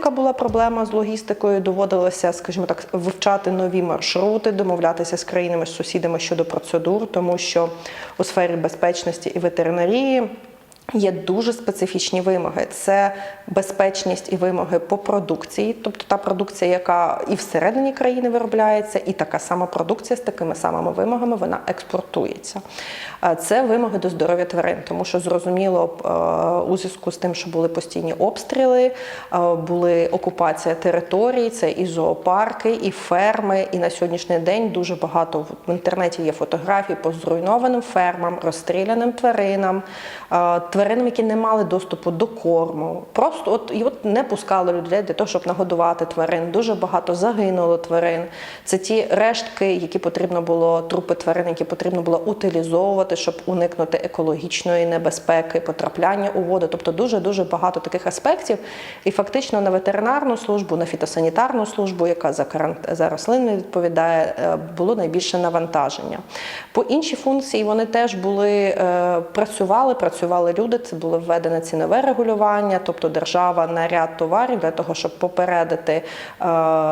Яка була проблема з логістикою? Доводилося, скажімо так, вивчати нові маршрути, домовлятися з країнами з сусідами щодо процедур, тому що у сфері безпечності і ветеринарії. Є дуже специфічні вимоги. Це безпечність і вимоги по продукції, тобто та продукція, яка і всередині країни виробляється, і така сама продукція з такими самими вимогами вона експортується. Це вимоги до здоров'я тварин, тому що зрозуміло е, у зв'язку з тим, що були постійні обстріли, е, були окупація територій, це і зоопарки, і ферми. І на сьогоднішній день дуже багато в інтернеті є фотографій по зруйнованим фермам, розстріляним тваринам, е, тваринам, які не мали доступу до корму. Просто от і от не пускали людей для того, щоб нагодувати тварин. Дуже багато загинуло тварин. Це ті рештки, які потрібно було трупи тварин, які потрібно було утилізовувати, щоб уникнути екологічної небезпеки, потрапляння у воду. Тобто дуже дуже багато таких аспектів. І фактично на ветеринарну службу, на фітосанітарну службу, яка за карант... за рослини відповідає, е, було найбільше навантаження. По інші функції вони теж були е, працювали, працювали люди. Це було введене цінове регулювання, тобто держава на ряд товарів для того, щоб попередити е,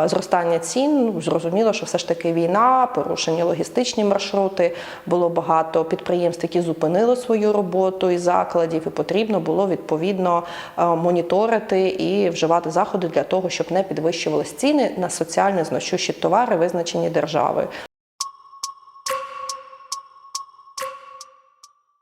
зростання цін. Зрозуміло, що все ж таки війна, порушені логістичні маршрути. Було багато підприємств, які зупинили свою роботу і закладів, і потрібно було відповідно е, моніторити і вживати заходи для того, щоб не підвищувались ціни на соціально значущі товари, визначені державою.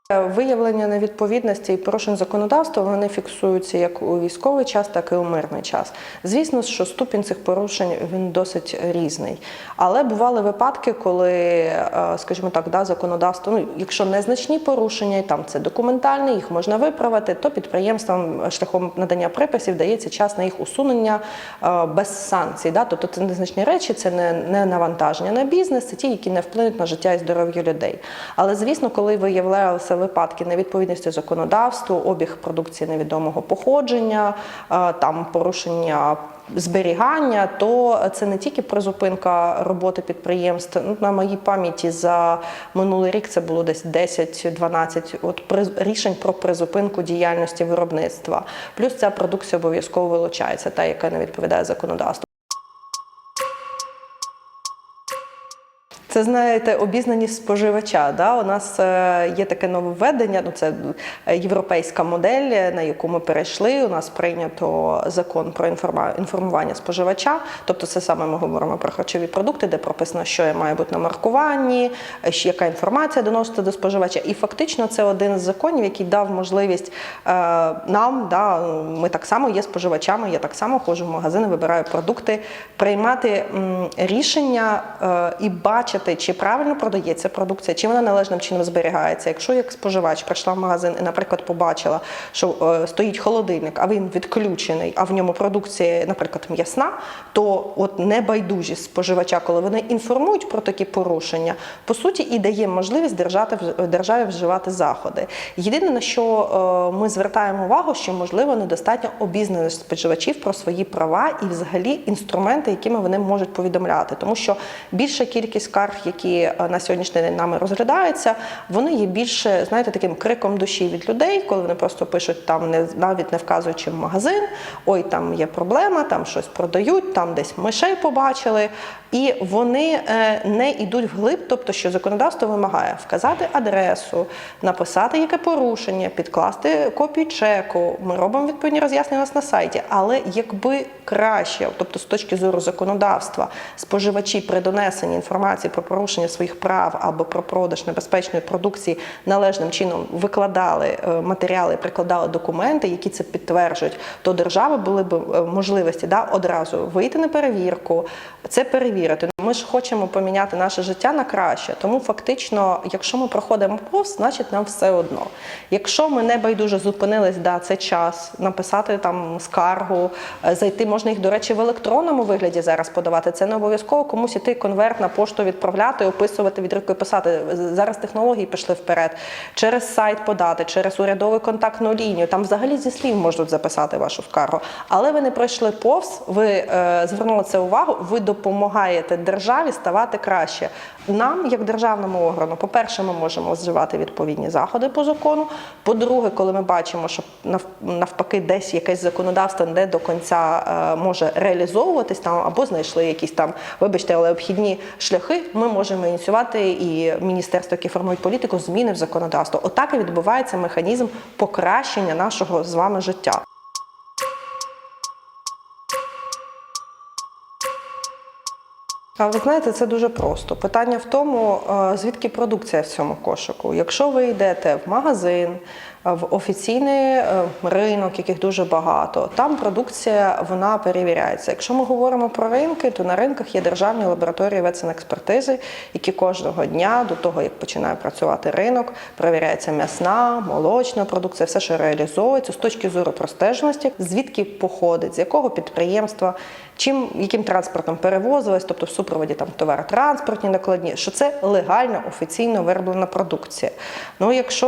Виявлення невідповідності і порушень законодавства вони фіксуються як у військовий час, так і у мирний час. Звісно, що ступінь цих порушень він досить різний. Але бували випадки, коли, е, скажімо так, да, законодавство, ну якщо незначні порушення, і там це документальні, їх можна виправити, то підприємствам шляхом надання приписів дається час на їх усунення е, без санкцій. Да? Тобто це незначні речі, це не, не навантаження на бізнес, це ті, які не вплинуть на життя і здоров'я людей. Але звісно, коли виявлялися випадки невідповідності законодавству, обіг продукції невідомого походження, е, там порушення. Зберігання, то це не тільки призупинка роботи підприємств. Ну, на моїй пам'яті за минулий рік це було десь 10-12 от рішень про призупинку діяльності виробництва. Плюс ця продукція обов'язково вилучається, та яка не відповідає законодавству. Це знаєте, обізнаність споживача. Да? У нас е, є таке нововведення, ну це е, європейська модель, на яку ми перейшли. У нас прийнято закон про інформування споживача. Тобто, це саме ми говоримо про харчові продукти, де прописано, що має бути на маркуванні, е, яка інформація доноситься до споживача. І фактично це один з законів, який дав можливість нам, да, ми так само є споживачами, я так само ходжу в магазини, вибираю продукти, приймати рішення і бачити, чи правильно продається продукція, чи вона належним чином зберігається. Якщо як споживач прийшла в магазин і, наприклад, побачила, що е, стоїть холодильник, а він відключений, а в ньому продукція, наприклад, м'ясна, то от небайдужість споживача, коли вони інформують про такі порушення, по суті, і дає можливість держати, державі вживати заходи. Єдине на що е, ми звертаємо увагу, що можливо недостатньо обізнаність споживачів про свої права і взагалі інструменти, якими вони можуть повідомляти, тому що більша кількість скарг, які е, на сьогоднішній день нами розглядаються, вони є більше, знаєте, таким криком душі від людей, коли вони просто пишуть там, не навіть не вказуючи в магазин, ой, там є проблема, там щось продають, там десь мишей побачили. І вони е, не йдуть вглиб, тобто, що законодавство вимагає вказати адресу, написати яке порушення, підкласти копію чеку. Ми робимо відповідні роз'яснення нас на сайті. Але якби краще, тобто з точки зору законодавства, споживачі при донесенні інформації про порушення своїх прав або про продаж небезпечної продукції належним чином викладали е, матеріали, прикладали документи, які це підтверджують, то держави були б е, можливості да, одразу вийти на перевірку, це перевірити. Ми ж хочемо поміняти наше життя на краще. Тому фактично, якщо ми проходимо повз, значить нам все одно. Якщо ми не байдуже зупинились, да, це час написати там скаргу, е, зайти можна їх, до речі, в електронному вигляді зараз подавати. Це не обов'язково комусь іти конверт на пошту відправляти, описувати від руки писати. Зараз технології пішли вперед. Через сайт подати, через урядову контактну лінію. Там взагалі зі слів можуть записати вашу скаргу. Але ви не пройшли повз, ви е, звернули це увагу, ви допомагаєте державі ставати краще. Нам, як державному органу, по-перше, ми можемо вживати відповідні заходи по закону. По-друге, коли ми бачимо, що нав- навпаки десь якесь законодавство не до кінця е, може реалізовуватись там, або знайшли якісь там, вибачте, але обхідні шляхи, ми можемо ініціювати і міністерство, яке формує політику, зміни в законодавство. Отак і відбувається механізм покращення нашого з вами життя. А ви знаєте, це дуже просто. Питання в тому, е, звідки продукція в цьому кошику. Якщо ви йдете в магазин, е, в офіційний е, ринок, яких дуже багато, там продукція вона перевіряється. Якщо ми говоримо про ринки, то на ринках є державні лабораторії ветсанекспертизи, які кожного дня до того, як починає працювати ринок, перевіряється м'ясна, молочна продукція, все, що реалізовується з точки зору простежності, звідки походить, з якого підприємства, чим яким транспортом перевозилась, тобто в супроводі там товаротранспортні накладні, що це легально офіційно вироблена продукція. Ну якщо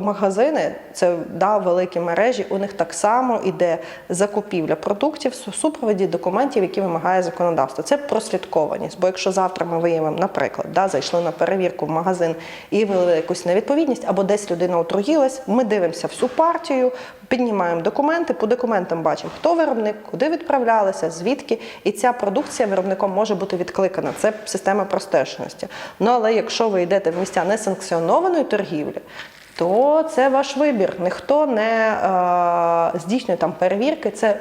е, магазини, це да, великі мережі, у них так само іде закупівля продуктів в супроводі документів, які вимагає законодавство. Це прослідкованість. Бо якщо завтра ми виявимо, наприклад, да, зайшли на перевірку в магазин і виявили якусь невідповідність, або десь людина отруїлась, ми дивимося всю партію, піднімаємо документи, по документам бачимо, хто виробник, куди відправлялися, звідки, і ця продукція виробником може бути відкликана. Це система простежності. Ну але якщо ви йдете в місця несанкціонованої торгівлі, то це ваш вибір. Ніхто не е, здійснює там перевірки. Це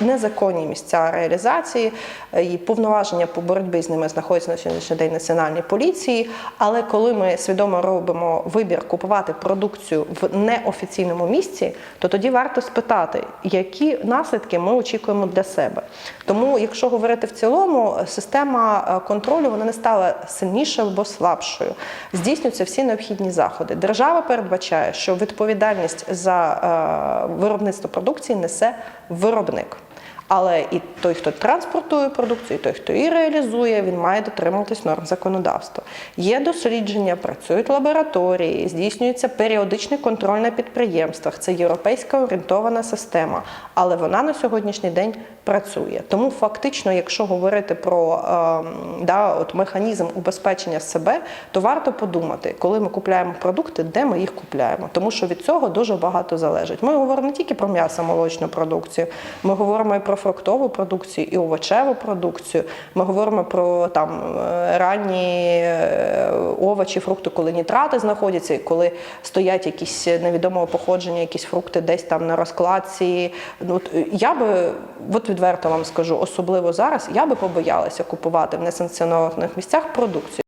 Незаконні місця реалізації е, і повноваження по боротьбі з ними знаходяться на сьогоднішній день національній поліції. Але коли ми свідомо робимо вибір купувати продукцію в неофіційному місці, то тоді варто спитати, які наслідки ми очікуємо для себе. Тому, якщо говорити в цілому, система е, контролю вона не стала сильнішою або слабшою. Здійснюються всі необхідні заходи. Держава передбачає, що відповідальність за е, виробництво продукції несе виробник. Але і той, хто транспортує продукцію, і той, хто її реалізує, він має дотримуватись норм законодавства. Є дослідження, працюють лабораторії, здійснюється періодичний контроль на підприємствах. Це європейська орієнтована система, але вона на сьогоднішній день працює. Тому фактично, якщо говорити про е, да, от механізм убезпечення себе, то варто подумати, коли ми купляємо продукти, де ми їх купляємо, тому що від цього дуже багато залежить. Ми говоримо не тільки про м'ясо, молочну продукцію, ми говоримо і про фруктову продукцію, і овочеву продукцію. Ми говоримо про там е, ранні е, овочі, фрукти, коли нітрати знаходяться, і коли стоять якісь невідомого походження, якісь фрукти десь там на розкладці. Ну е, я би, от відверто вам скажу, особливо зараз, я би побоялася купувати в несанкціонованих місцях продукцію.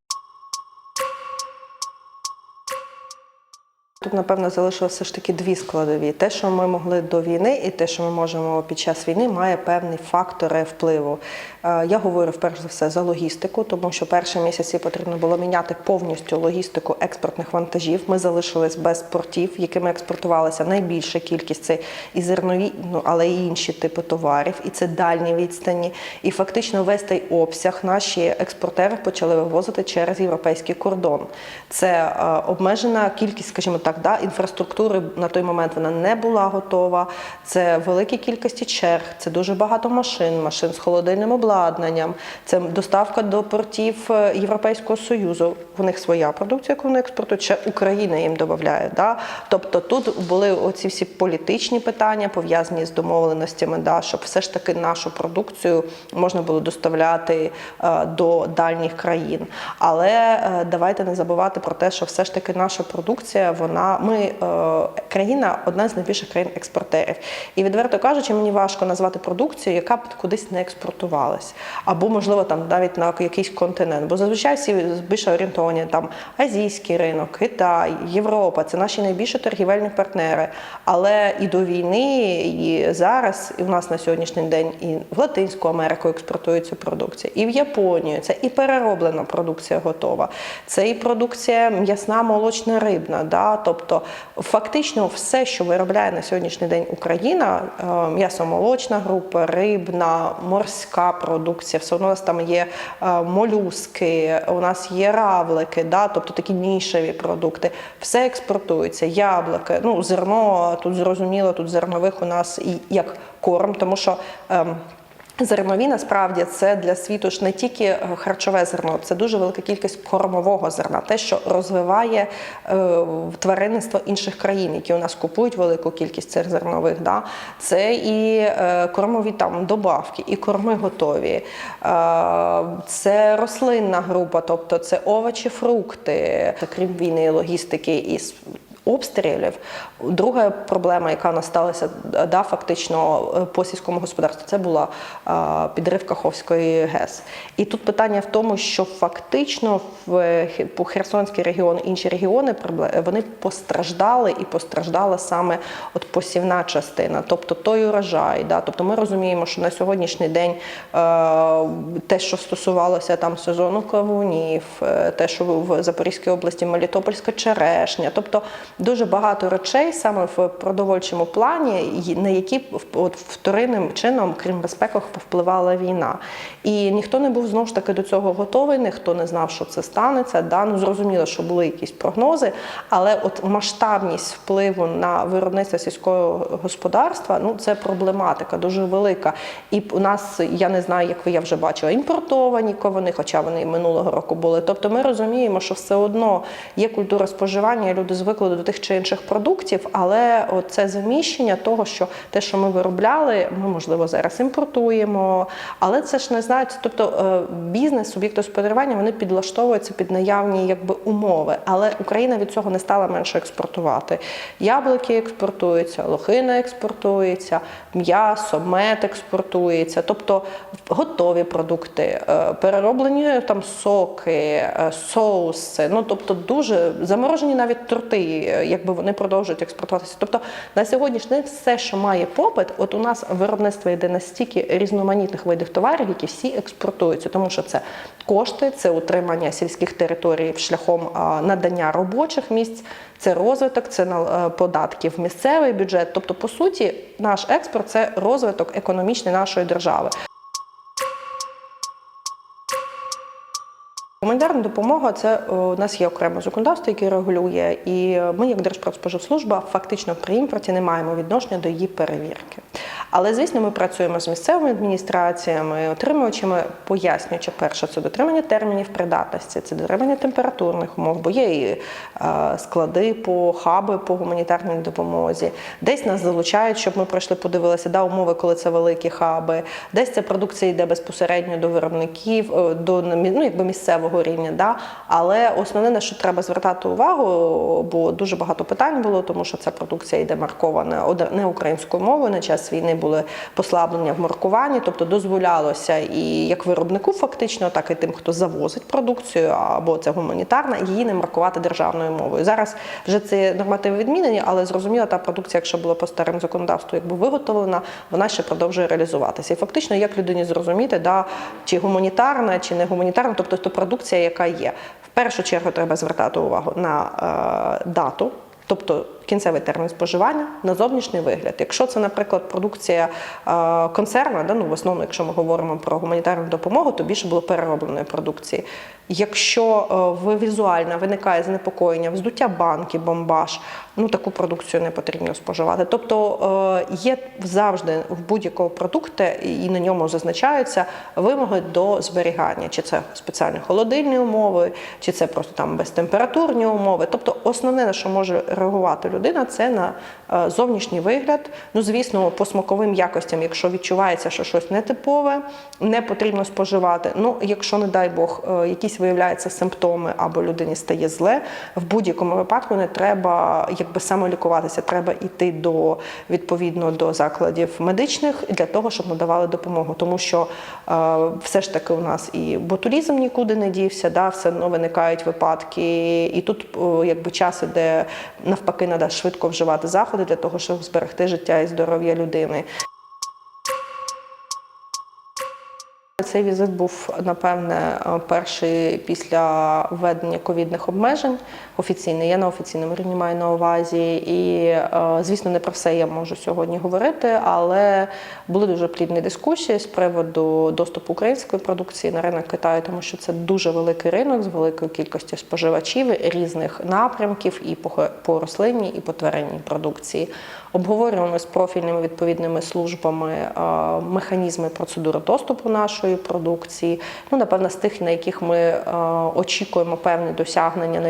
Тут, напевно, залишилося все ж таки дві складові. Те, що ми могли до війни, і те, що ми можемо під час війни, має певні фактори впливу. Е, Я говорю вперше за все за логістику, тому що перші місяці потрібно було міняти повністю логістику експортних вантажів. Ми залишились без портів, якими експортувалася найбільша кількість це і зернові, ну але і інші типи товарів, і це дальні відстані. І фактично весь той обсяг наші експортери почали вивозити через європейський кордон. Це е, обмежена кількість, скажімо так, да, інфраструктури на той момент вона не була готова. Це великі кількості черг, це дуже багато машин, машин з холодильним обладнанням, це доставка до портів е, Європейського Союзу. У них своя продукція, яку вони експортують, ще Україна їм додає. Да? Тобто тут були оці всі політичні питання пов'язані з домовленостями, да, щоб все ж таки нашу продукцію можна було доставляти е, до дальніх країн. Але е, давайте не забувати про те, що все ж таки наша продукція, вона ми е, країна одна з найбільших країн експортерів. І відверто кажучи, мені важко назвати продукцію, яка б кудись не експортувалась, або можливо там навіть на якийсь континент. Бо зазвичай всі більше орієнтовані там азійський ринок, Китай, Європа це наші найбільші торгівельні партнери. Але і до війни, і зараз, і в нас на сьогоднішній день і в Латинську Америку експортується продукція, і в Японію це і перероблена продукція готова, це і продукція м'ясна, молочна, рибна. Да? Тобто, фактично, все, що виробляє на сьогоднішній день Україна, е, м'ясомолочна група, рибна, морська продукція, все одно у нас там є е, молюски, у нас є равлики, да? тобто такі нішеві продукти. Все експортується, яблуки, ну зерно тут зрозуміло, тут зернових у нас і як корм, тому що. Зернові насправді це для світу ж не тільки е, харчове зерно, це дуже велика кількість кормового зерна, те, що розвиває е, тваринництво інших країн, які у нас купують велику кількість цих зернових. Да? Це і е, кормові там добавки, і корми готові, е, це рослинна група, тобто це овочі, фрукти, крім війни, логістики і обстрілів. Друга проблема, яка в нас да, фактично е, по сільському господарству, це була е, підрив Каховської ГЕС. І тут питання в тому, що фактично в Херсонський регіон, інші регіони вони постраждали і постраждала саме от посівна частина, тобто той урожай. Да? Тобто ми розуміємо, що на сьогоднішній день е, те, що стосувалося там сезону кавунів, е, те, що в Запорізькій області Мелітопольська черешня, тобто дуже багато речей саме в продовольчому плані, на які от вторинним чином, крім безпеки, впливала війна. І ніхто не був знову ж таки до цього готовий, ніхто не знав, що це станеться. Да? Ну, зрозуміло, що були якісь прогнози, але от масштабність впливу на виробництво сільського господарства ну це проблематика дуже велика. І у нас я не знаю, як ви я вже бачила, імпортовані ковани, хоча вони минулого року були. Тобто ми розуміємо, що все одно є культура споживання, люди звикли до тих чи інших продуктів, але це заміщення того, що те, що ми виробляли, ми можливо зараз імпортуємо. Але це ж не знають, тобто е, бізнес, суб'єкти господарювання, вони підлаштовуються під наявні якби умови. Але Україна від цього не стала менше експортувати. Яблуки експортуються, лохина експортується, м'ясо, мед експортується, тобто готові продукти, е, перероблені там соки, е, соуси. Ну тобто дуже заморожені навіть торти, е, якби вони продовжують експортуватися. Тобто на сьогоднішній день все, що має попит, от у нас виробництво йде настільки різноманітних видів товарів, які всі експортуються, тому що це кошти, це утримання сільських територій шляхом надання робочих місць. Це розвиток, це е, податки в місцевий бюджет. Тобто, по суті, наш експорт це розвиток економічний нашої держави. Гуманітарна допомога це е, у нас є окреме законодавство, яке регулює, і ми, як Держпродспоживслужба, фактично при імпорті не маємо відношення до її перевірки. Але звісно, ми працюємо з місцевими адміністраціями, отримуючими, пояснюючи перше, це дотримання термінів придатності, це дотримання температурних умов, бо є і е, склади по хаби по гуманітарній допомозі. Десь нас залучають, щоб ми пройшли, подивилися да, умови, коли це великі хаби. Десь ця продукція йде безпосередньо до виробників, е, до ну, якби місцевого рівня. Да? Але основне, на що треба звертати увагу, бо дуже багато питань було, тому що ця продукція йде маркована не українською мовою. На час війни були послаблення в маркуванні, тобто дозволялося і як виробнику, фактично, так і тим, хто завозить продукцію, або це гуманітарна, її не маркувати державною мовою. Зараз вже ці нормативи відмінені, але зрозуміло, та продукція, якщо була по старим законодавству, якби виготовлена, вона ще продовжує реалізуватися. І фактично, як людині зрозуміти, да, чи гуманітарна, чи не гуманітарна, тобто то продукція, яка є. В першу чергу треба звертати увагу на е, дату. Тобто кінцевий термін споживання на зовнішній вигляд. Якщо це, наприклад, продукція е, консервна, да, ну в основному, якщо ми говоримо про гуманітарну допомогу, то більше було переробленої продукції. Якщо е, ви візуально виникає занепокоєння, вздуття банки, бомбаж, ну таку продукцію не потрібно споживати. Тобто е, є завжди в будь-якого продукту, і на ньому зазначаються вимоги до зберігання, чи це спеціальні холодильні умови, чи це просто там безтемпературні умови. Тобто, основне на що може реагувати людина, це на е, зовнішній вигляд. Ну, звісно, по смаковим якостям, якщо відчувається, що щось нетипове, не потрібно споживати. Ну, якщо, не дай Бог, е, якісь виявляються симптоми або людині стає зле, в будь-якому випадку не треба якби самолікуватися, треба йти до відповідно до закладів медичних для того, щоб надавали допомогу. Тому що е, все ж таки у нас і ботулізм нікуди не дівся, да, все одно виникають випадки, і тут е, якби час іде навпаки, треба швидко вживати заходи для того, щоб зберегти життя і здоров'я людини. Цей візит був напевне перший після введення ковідних обмежень. Офіційний, я на офіційному рівні маю на увазі. І е, звісно, не про все я можу сьогодні говорити, але були дуже плідні дискусії з приводу доступу української продукції на ринок Китаю, тому що це дуже великий ринок з великою кількістю споживачів різних напрямків і по, рослинній, і по тваринній продукції. Обговорюємо з профільними відповідними службами е, механізми процедури доступу нашої продукції. Ну, напевно, з тих, на яких ми е, очікуємо певні досягнення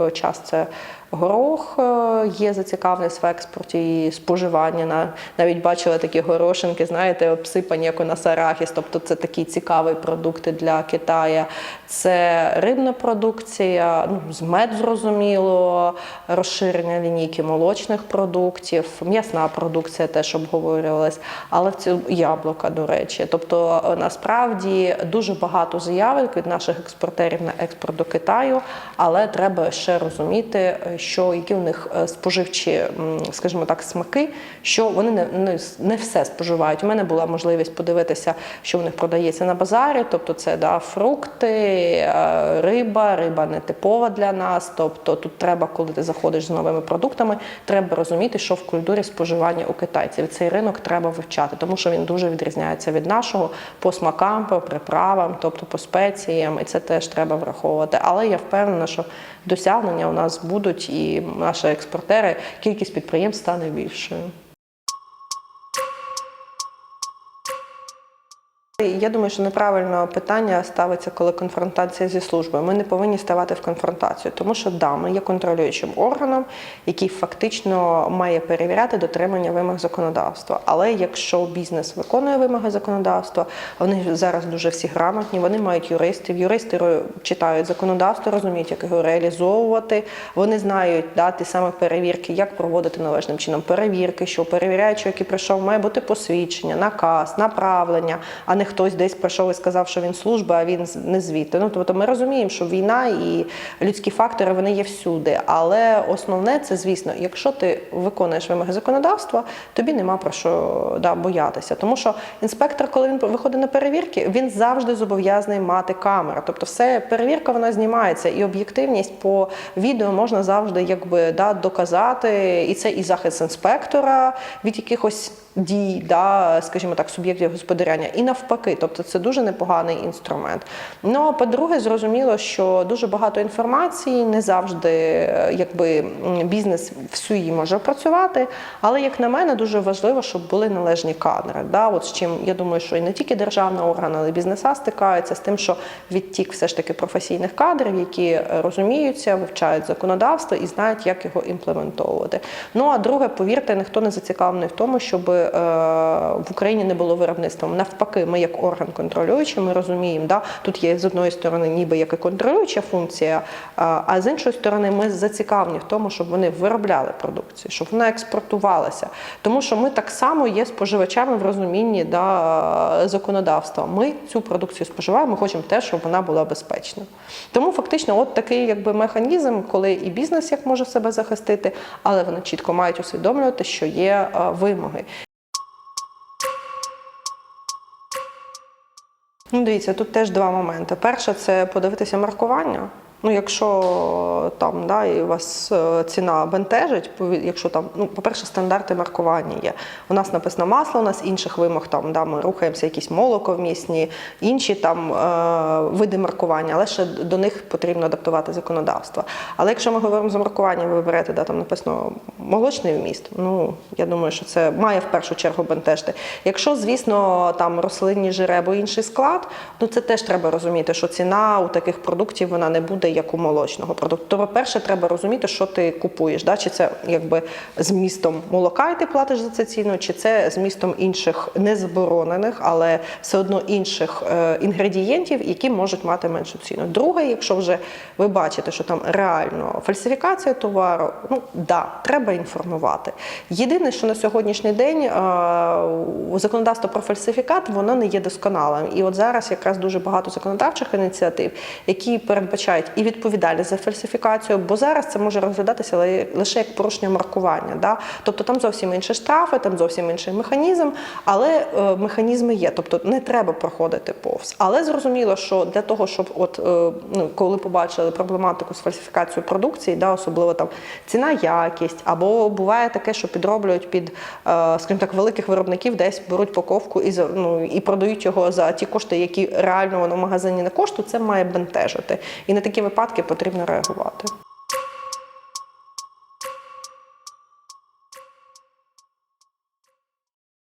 е, час. Це горох е, є зацікавленість в експорті і споживання. На- Навіть бачила такі горошинки, знаєте, обсипані, як у нас арахіс. Тобто це такі цікаві продукти для Китаю. Це рибна продукція, ну, мед зрозуміло, розширення лінійки молочних продуктів, м'ясна продукція теж обговорювалась, але цьому яблука, до речі. Тобто е, насправді дуже багато заявок від наших експортерів на експорт до Китаю, але треба ще розуміти, е, що які у них е, споживчі, скажімо так, смаки, що вони не, не, не все споживають. У мене була можливість подивитися, що у них продається на базарі, тобто це да, фрукти, е, риба, риба не типова для нас. Тобто тут треба, коли ти заходиш з новими продуктами, треба розуміти, що в культурі споживання у китайців. Цей ринок треба вивчати, тому що він дуже відрізняється від нашого по смакам, по приправам, тобто по спеціям, і це теж треба враховувати. Але я впевнена, що досягнення у нас будуть, і наші експортери, кількість підприємств стане більшою. Я думаю, що неправильно питання ставиться, коли конфронтація зі службою. Ми не повинні ставати в конфронтацію, тому що да, ми є контролюючим органом, який фактично має перевіряти дотримання вимог законодавства. Але якщо бізнес виконує вимоги законодавства, вони зараз дуже всі грамотні, вони мають юристів. Юристи читають законодавство, розуміють, як його реалізовувати. Вони знають дати саме перевірки, як проводити належним чином перевірки, що перевіряючи, який прийшов, має бути посвідчення, наказ, направлення, а не хтось десь прийшов і сказав, що він служба, а він не звідти. Ну тобто ми розуміємо, що війна і людські фактори вони є всюди. Але основне це, звісно, якщо ти виконуєш вимоги законодавства, тобі нема про що да, боятися. Тому що інспектор, коли він виходить на перевірки, він завжди зобов'язаний мати камеру. Тобто, все перевірка вона знімається, і об'єктивність по відео можна завжди якби да, доказати. І це і захист інспектора від якихось дій, да, скажімо так, суб'єктів господарювання, і навпаки, тобто це дуже непоганий інструмент. Ну а по-друге, зрозуміло, що дуже багато інформації не завжди е, якби бізнес всю її може опрацювати. Але як на мене, дуже важливо, щоб були належні кадри. Да? От з чим я думаю, що і не тільки державна орган, але й бізнеса стикаються з тим, що відтік все ж таки професійних кадрів, які розуміються, вивчають законодавство і знають, як його імплементовувати. Ну а друге, повірте, ніхто не зацікавлений в тому, щоб в Україні не було виробництва. Навпаки, ми як орган контролюючий, ми розуміємо, да, тут є з одної сторони, ніби як і контролююча функція, а а з іншої сторони, ми зацікавлені в тому, щоб вони виробляли продукцію, щоб вона експортувалася. Тому що ми так само є споживачами в розумінні да, законодавства. Ми цю продукцію споживаємо, ми хочемо те, щоб вона була безпечна. Тому фактично, от такий якби механізм, коли і бізнес як може себе захистити, але вони чітко мають усвідомлювати, що є е, вимоги. Ну, дивіться, тут теж два моменти. Перше, це подивитися маркування. Ну, якщо там да, і вас е, ціна бентежить, якщо там, ну, по-перше, стандарти маркування є. У нас написано масло, у нас інших вимог там, да, ми рухаємося, якісь молоковмісні, інші там е, види маркування, але ще до них потрібно адаптувати законодавство. Але якщо ми говоримо за маркування, ви берете, да, там написано молочний вміст, ну я думаю, що це має в першу чергу бентежити. Якщо, звісно, там рослинні жири або інший склад, ну це теж треба розуміти, що ціна у таких продуктів вона не буде як у молочного продукту. То, по-перше, треба розуміти, що ти купуєш. Да? Чи це якби з містом молока, і ти платиш за це ціну, чи це з містом інших незаборонених, але все одно інших е, інгредієнтів, які можуть мати меншу ціну. Друге, якщо вже ви бачите, що там реально фальсифікація товару, ну да, треба переінформувати. Єдине, що на сьогоднішній день е, законодавство про фальсифікат воно не є досконалим. І от зараз якраз дуже багато законодавчих ініціатив, які передбачають і відповідальність за фальсифікацію, бо зараз це може розглядатися лише як порушення маркування. Да? Тобто там зовсім інші штрафи, там зовсім інший механізм, але е, механізми є. Тобто не треба проходити повз. Але зрозуміло, що для того, щоб от е, ну, коли побачили проблематику з фальсифікацією продукції, да, особливо там ціна, якість, або буває таке, що підроблюють під, е, скажімо так, великих виробників, десь беруть паковку і ну, і продають його за ті кошти, які реально воно в магазині не коштують, це має бентежити. І на такі випадки потрібно реагувати.